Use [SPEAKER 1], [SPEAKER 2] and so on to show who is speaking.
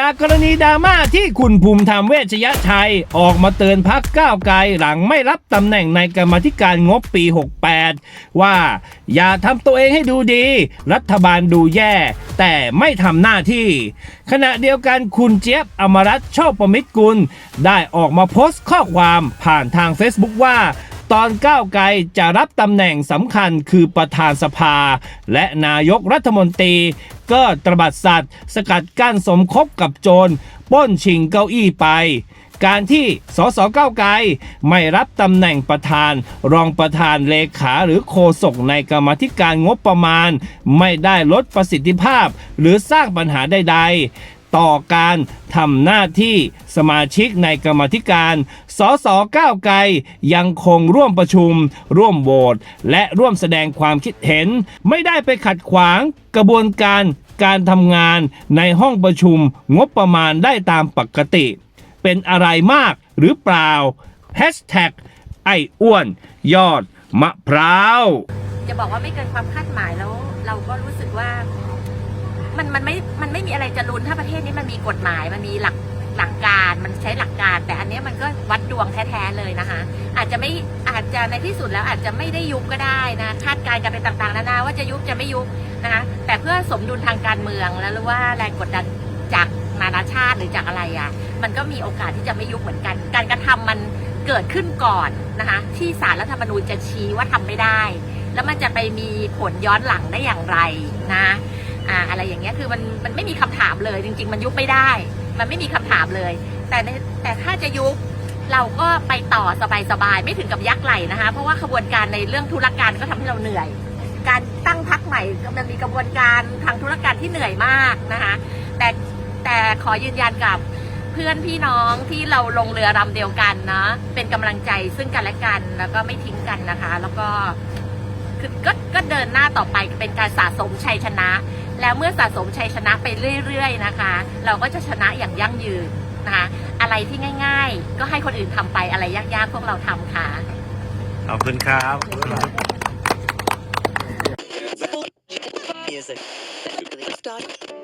[SPEAKER 1] จากกรณีดราม่าที่คุณภูมิธรรมเวชยชัย ออกมาเตือนพักก้าวไกลหลังไม่รับตำแหน่งในกรรมาธิการงบปี 68 ว่าอย่าทำตัวเองให้ดูดี รัฐบาลดูแย่ แต่ไม่ทำหน้าที่ ขณะเดียวกันคุณเจี๊ยบอมรัตน์โชคประมิตรกุล ได้ออกมาโพสต์ข้อความผ่านทาง Facebook ว่า ตอนก้าวไกลจะรับตำแหน่งสำคัญคือประธานสภา และนายกรัฐมนตรี ก็ตรบัดสัตว์ สกัดกั้นสมคบกับโจรป้นชิงเก้าอี้ไป การที่สสก้าวไกลไม่รับตำแหน่งประธาน รองประธานเลขาหรือโฆษกในกรรมธิการงบประมาณ ไม่ได้ลดประสิทธิภาพ หรือสร้างปัญหาใดๆ ต่อการทำหน้าที่สมาชิกในกรรมธิการ สสก้าวไกลยังคงร่วมประชุม ร่วมโหวตและร่วมแสดงความคิดเห็น ไม่ได้ไปขัดขวางกระบวนการการทำงานในห้องประชุมงบประมาณได้ตามปกติ เป็นอะไรมากหรือเปล่า Hashtag ไอ้อ้วน ยอด มะพร้าว
[SPEAKER 2] จะบอกว่าไม่เกินความคาดหมายแล้ว เราก็รู้สึกว่า มันมันไม่มันไม่มีอะไรจะลุ้นถ้าประเทศนี้มันมีกฎหมายมันมีหลักหลักการมันใช้หลักการ แต่อันนี้มันก็วัดดวงแท้ๆเลยนะคะ อาจจะไม่อาจจะในที่สุดแล้วอาจจะไม่ได้ยุบก็ได้นะคาดการณ์กันไปต่างๆนานาว่าจะยุบจะไม่ยุบนะคะแต่เพื่อสมดุลทางการเมืองแล้วหรือว่าแรงกดดันจากนานาชาติหรือจากอะไรอะมันก็มีโอกาสที่จะไม่ยุบเหมือนกัน การกระทำมันเกิดขึ้นก่อนนะคะที่สารรัฐธรรมนูญจะชี้ว่าทำไม่ได้ แล้วมันจะไปมีผลย้อนหลังได้อย่างไรนะ อ่าอะไรอย่างเงี้ยคือมันมันไม่มีคำถามเลย จริง ๆ มันยุบไม่ได้ มันไม่มีคำถามเลย แต่แต่ถ้าจะยุบเราก็ไปต่อสบายๆไม่ถึงกับยักไหลนะคะ เพราะว่าขบวนการในเรื่องธุรการก็ทำให้เราเหนื่อย การตั้งพักใหม่มันมีกระบวนการทางธุรการที่เหนื่อยมากนะคะ แต่แต่ขอยืนยันกับเพื่อนพี่น้องที่เราลงเรือลำเดียวกันเนาะเป็นกำลังใจซึ่งกันและกันแล้วก็ไม่ทิ้งกันนะคะ แล้วก็ คือก็ก็เดินหน้าต่อไปเป็นการสะสมชัยชนะ แล้วเมื่อสะสมชัยชนะไปเรื่อยๆนะคะ เราก็จะชนะอย่างยั่งยืนนะคะอะไรที่ง่าย ๆ ก็ให้คนอื่นทำไปอะไรยากๆพวกเราทำค่ะ
[SPEAKER 1] ขอบคุณครับ
[SPEAKER 3] Music. Start.